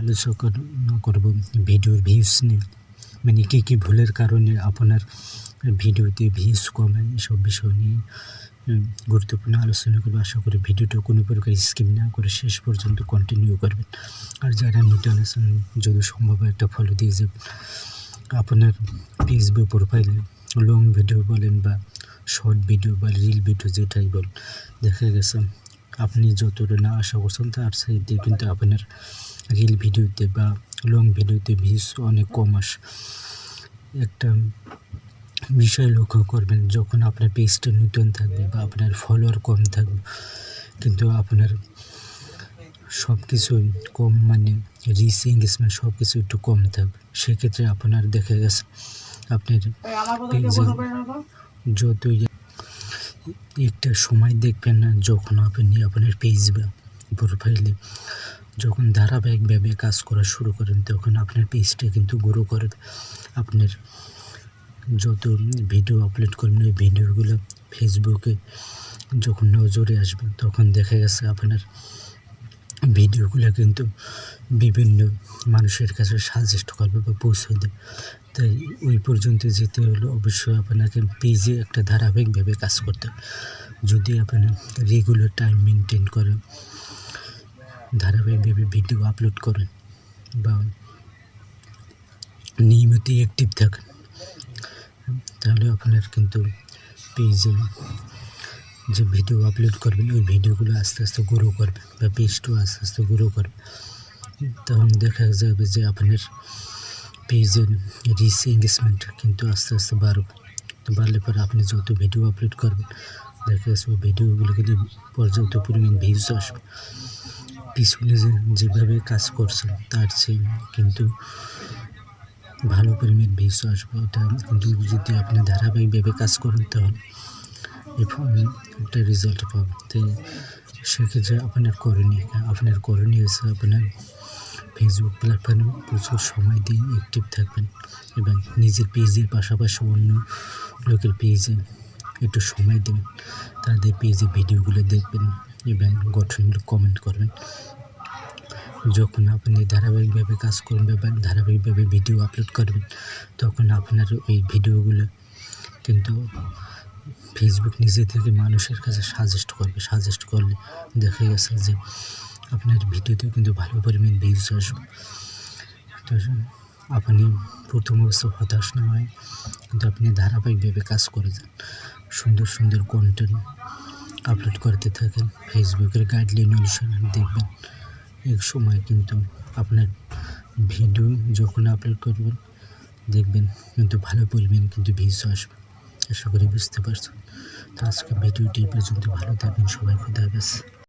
আলোচনা করব ভিডিওর ভিউস নিয়ে। মানে কী কী ভুলের কারণে আপনার ভিডিওতে ভিউস কমে এসব বিষয় নিয়ে গুরুত্বপূর্ণ আলোচনা করব। আশা করি ভিডিওটা কোনো প্রকার স্কিম না করে শেষ পর্যন্ত কন্টিনিউ করবেন। আর যারা নতুন আছেন, যদি সম্ভব একটা ফলো দিয়ে যাবেন। আপনার ফেসবুক প্রোফাইলে লং ভিডিও বলেন বা শর্ট ভিডিও বা রিল ভিডিও যেটাই বলেন, দেখা গেছে। আপনি যতটা না আশা করছেন, তার সাইডে কিন্তু আপনার রিল ভিডিওতে বা লং ভিডিওতে ভিউজ অনেক কম আসে। একটা বিষয় লক্ষ্য করবেন যখন আপনার পেজটা নতুন থাকবে বা আপনার ফলোয়ার কম থাকবে কিন্তু আপনার সব কিছু কম মানে রিচ এঙ্গেজমেন্ট সব কিছু একটু কম থাকবে। সেক্ষেত্রে আপনার দেখা গেছে আপনার পেজে যতই একটা সময় দেখবেন না যখন আপনি আপনার পেজ বা প্রোফাইলে যখন ধারাবাহিকভাবে কাজ করা শুরু করেন, তখন আপনার পেজটা কিন্তু গ্রো করবে আপনার যত ভিডিও আপলোড করবেন ওই ভিডিওগুলো ফেসবুকে যখন নজরে আসবে, তখন দেখা গেছে আপনার ভিডিওগুলো কিন্তু বিভিন্ন মানুষের কাছে সাজেস্ট করবে বা পৌঁছে দেবে তাই ওই পর্যন্ত যেতে হলে অবশ্যই আপনাকে পেজে একটা ধারাবাহিকভাবে কাজ করতে হবে। যদি আপনি রেগুলার টাইম মেনটেন করেন ধারাবাহিকভাবে ভিডিও আপলোড করেন বা নিয়মিত অ্যাক্টিভ থাকেন। তাহলে আপনার কিন্তু পেজে যে ভিডিও আপলোড করবেন, ওই ভিডিওগুলো আস্তে আস্তে গ্রো করবে বা পেজটাও আস্তে আস্তে গ্রো করবে। তখন দেখা যাবে যে আপনার পেজের রিচ এঙ্গেজমেন্ট কিন্তু আস্তে আস্তে বাড়বে। বাড়লে পরে আপনি যত ভিডিও আপলোড করবেন, দেখা যাচ্ছে ভিডিওগুলো কিন্তু পর্যাপ্ত পরিমাণ ভিউজ আসবে। যে যেভাবে কাজ করছেন তার চেয়ে কিন্তু ভালো পরিমাণ ভিউজ আসবে। এটা কিন্তু যদি আপনি ধারাবাহিকভাবে কাজ করেন তাহলে একটা রেজাল্ট পাবেন। তাই সেক্ষেত্রে আপনার করণীয়? আপনার করণীয় হচ্ছে আপনার ফেসবুক প্ল্যাটফর্মে প্রচুর সময় দিয়ে অ্যাক্টিভ থাকবেন এবং নিজের পেজের পাশাপাশি অন্য লোকের পেজে একটু সময় দেবেন। তাদের পেজে ভিডিওগুলো দেখবেন। এবং গঠনমূলক কমেন্ট করবেন। যখন আপনি ধারাবাহিকভাবে কাজ করবেন বা ধারাবাহিকভাবে ভিডিও আপলোড করবেন, তখন আপনার ওই ভিডিওগুলো কিন্তু ফেসবুক নিজে থেকে মানুষের কাছে সাজেস্ট করবে। সাজেস্ট করলে দেখা গেছে যে আপনার ভিডিওতে কিন্তু ভালো পরিমাণ ভিউজ আসবে। তো আপনি প্রথম অবস্থা হতাশ না হয় কিন্তু আপনি ধারাবাহিকভাবে কাজ করে যান। সুন্দর সুন্দর কন্টেন্ট আপলোড করতে থাকেন। ফেসবুকের গাইডলাইন অনুসারে দেখবেন। এক সময় কিন্তু আপনার ভিডিও যখন আপলোড করবেন, দেখবেন কিন্তু ভালো পরিমাণ কিন্তু ভিউজ আসবে। আশা করি বুঝতে পারছেন। তো আজকে ভিডিওটি পর্যন্ত। ভালো থাকবেন। সবাই খুদা হাফেজ।